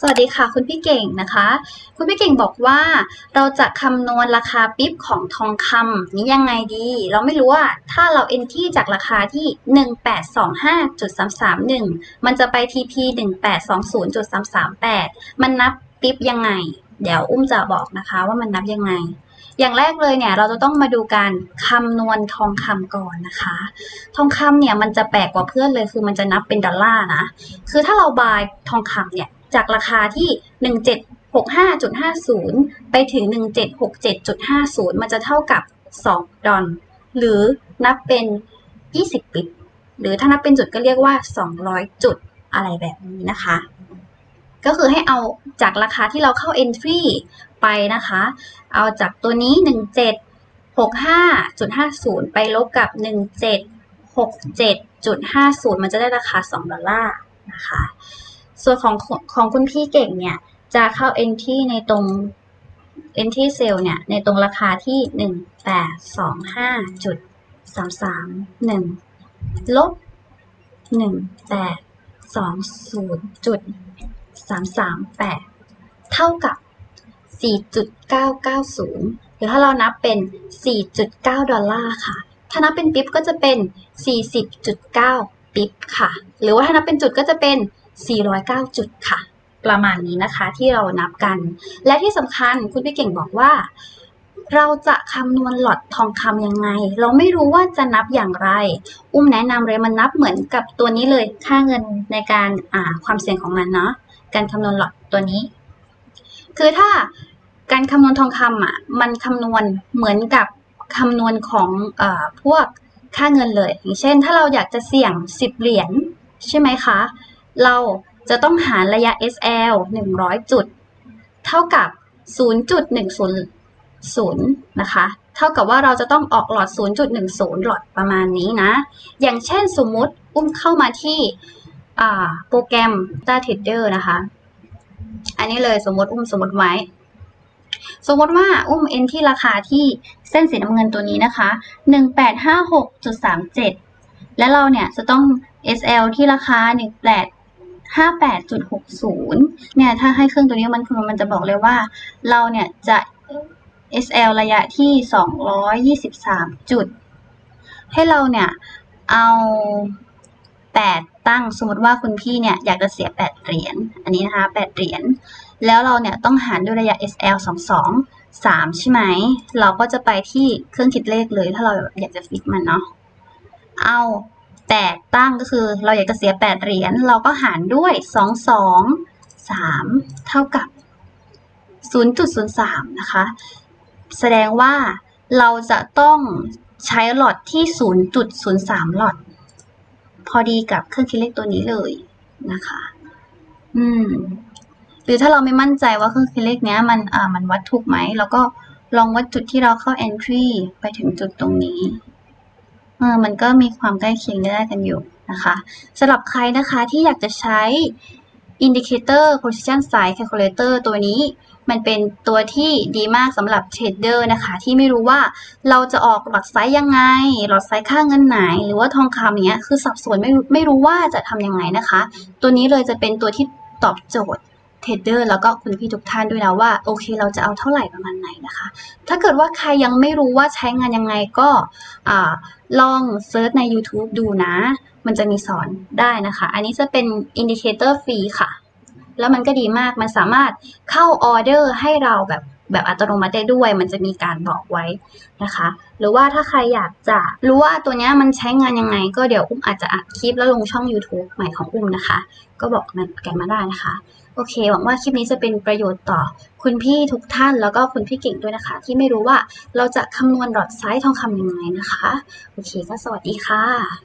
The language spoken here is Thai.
สวัสดีค่ะ คุณพี่เก่งนะคะ คุณพี่เก่งบอกว่า เราจะคำนวณราคาปิ๊บของทองคำนี้ยังไงดี เราไม่รู้ว่าถ้าเรา enter จากราคาที่ 1825.331 มันจะไป TP 1820.338 มันนับปิ๊บยังไง เดี๋ยวอุ้มจะบอกนะคะว่ามันนับยังไง อย่างแรกเลยเนี่ยเราจะต้องมาดูการคำนวณทองคำก่อนนะคะ ทองคำเนี่ยมันจะแปลกกว่าเพื่อนเลยคือมันจะนับเป็นดอลลาร์นะ คือถ้าเราบายทองคำเนี่ย จากราคาที่ 1765.50 ไปถึง 1767.50 มันจะเท่ากับ 2 ดอลหรือนับเป็น 20 ปิบหรือถ้านับเป็นจุดก็เรียกว่า 200 จุดอะไรแบบนี้นะคะ ก็คือให้เอาจากราคาที่เราเข้า entry ไปนะคะ เอาจากตัวนี้ 1765.50 ไปลบกับ 1767.50 มันจะได้ราคา 2 ดอลลาร์นะคะ ส่วนของของคุณพี่เก่งเนี่ย จะเข้า entry ในตรง entry sale เนี่ย ในตรงราคาที่ 1825.331 ลบ 1820.338 เท่ากับ 4.990 หรือถ้าเรานับเป็น 4.9 ดอลลาร์ค่ะ ถ้านับเป็นปิ๊บก็จะเป็น 40.9 ปิ๊บค่ะ หรือว่าถ้านับเป็นจุดก็จะเป็น 409 จุดค่ะ ประมาณนี้นะคะที่เรานับกัน และที่สำคัญคุณพี่เก่งบอกว่า เราจะคำนวณหลอดทองคำยังไง เราไม่รู้ว่าจะนับอย่างไร อุ้มแนะนำเลยมันนับเหมือนกับตัวนี้เลยค่าเงินในการอ่าความเสี่ยงของมันเนาะการคำนวณหลอดตัวนี้ คือถ้าการคำนวณทองคำอะมันคำนวณเหมือนกับคำนวณของอพวกค่าเงินเลย อย่างเช่น ถ้าเราอยากจะเสี่ยง 10 เหรียญใช่ไหมคะ เราจะต้องหารระยะ SL 100 จุด เท่ากับ 0.100 นะคะ เท่ากับว่าเราจะต้องออกหลอด 0.10 หลอดประมาณนี้นะ อย่างเช่นสมมุติอุ้มเข้ามาที่โปรแกรม Data Trader นะคะ อันนี้เลยสมมติอุ้มสมมติไว้ สมมติว่าอุ้มเอ็นที่ราคาที่เส้นสีน้ำเงินตัวนี้นะคะ 1856.37 และเราเนี่ยจะต้อง SL ที่ราคา 58.60 เนี่ย ถ้าให้เครื่องตัวนี้มันคือมันจะบอกเลยว่า เราเนี่ย จะ SL ระยะที่ 223 จุด ให้เราเนี่ย เอา 8 ตั้งสมมติว่าคุณพี่เนี่ย อยากจะเสีย 8 เหรียญ อันนี้นะคะ 8 เหรียญ แล้วเราเนี่ย ต้องหารด้วยระยะ SL 2 2 3 ใช่ไหม เราก็จะไปที่เครื่องคิดเลขเลย ถ้าเราอยากจะฟิกมันเนาะ เอา 8 ตั้งก็คือเราอยากจะเสีย 8 เหรียญเราก็หารด้วย 2 2 3 เท่ากับ 0.03 นะคะ แสดงว่าเราจะต้องใช้หลอดที่ 0.03 หลอด พอดีกับเครื่องคิดเลขตัวนี้เลยนะคะ อืม หรือถ้าเราไม่มั่นใจว่าเครื่องคิดเลขเนี้ยมันอ่ามันวัดถูกไหมเราก็ลองวัดจุดที่เราเข้า entry ไปถึงจุดตรงนี้ เออมันก็มีความใกล้เคียงได้กันอยู่นะคะสำหรับใครนะคะที่อยากจะใช้ indicator position size calculator ตัวนี้มันเป็นตัวที่ดีมากสำหรับเทรดเดอร์นะคะที่ไม่รู้ว่าเราจะออกหลอดไซส์ยังไง หลอดไซส์ค่าเงินไหน หรือว่าทองคำเงี้ยคือสับสนไม่ไม่รู้ว่าจะทำยังไงนะคะ ตัวนี้เลยจะเป็นตัวที่ตอบโจทย์ ทรดเดอร์แล้วก็คุณพี่ทุกท่านด้วยนะว่าโอเค เราจะเอาเท่าไหร่ประมาณไหนนะคะ ถ้าเกิดว่าใครยังไม่รู้ว่าใช้งานยังไงก็อลองเซิร์ชใน YouTube ดูนะ มันจะมีสอนได้นะคะ อันนี้จะเป็นอินดิเคเตอร์ฟรีค่ะ แล้วมันก็ดีมากมันสามารถเข้าออเดอร์ให้เราแบบ แบบอัตโนมัติได้ด้วย มันจะมีการบอกไว้นะคะ หรือว่าถ้าใครอยากจะรู้ว่าตัวเนี้ยมันใช้งานยังไง ก็เดี๋ยวอุ้มอาจจะอัดคลิปแล้วลงช่อง YouTube ใหม่ของอุ้มนะคะ ก็บอกกันมาได้นะคะ โอเค หวังว่าคลิปนี้จะเป็นประโยชน์ต่อคุณพี่ทุกท่านแล้วก็คุณพี่เก่งด้วยนะคะ ที่ไม่รู้ว่าเราจะคำนวณหลอดไซส์ทองคำยังไงนะคะ โอเคก็สวัสดีค่ะ